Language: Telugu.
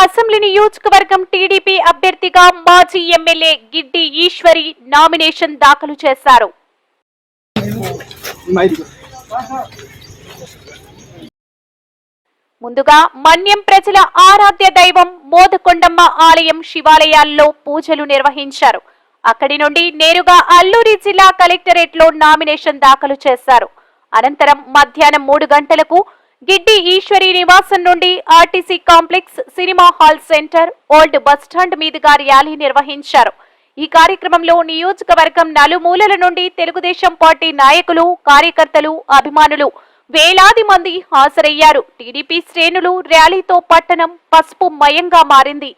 అసెంబ్లీ నియోజకవర్గం టీడీపీ అభ్యర్థిగా మాజీ ఎమ్మెల్యే గిడ్డి ఈశ్వరి నామినేషన్ దాఖలు చేశారు. ముందుగా మన్యం ప్రజల ఆరాధ్య దైవం మోదకొండమ్మ ఆలయం శివాలయాల్లో పూజలు నిర్వహించారు. అక్కడి నుండి నేరుగా అల్లూరి జిల్లా కలెక్టరేట్లో నామినేషన్ దాఖలు చేశారు. అనంతరం మధ్యాహ్నం మూడు గంటలకు గిడ్డి ఈశ్వరి నివాసం నుండి RTC complex cinema hall centre old bus stand మీదుగా ర్యాలీ నిర్వహించారు. ఈ కార్యక్రమంలో నియోజకవర్గం నలుమూలల నుండి తెలుగుదేశం పార్టీ నాయకులు కార్యకర్తలు అభిమానులు వేలాది మంది హాజరయ్యారు. టీడీపీ శ్రేణులు ర్యాలీతో పట్టణం పసుపు మయంగా మారింది.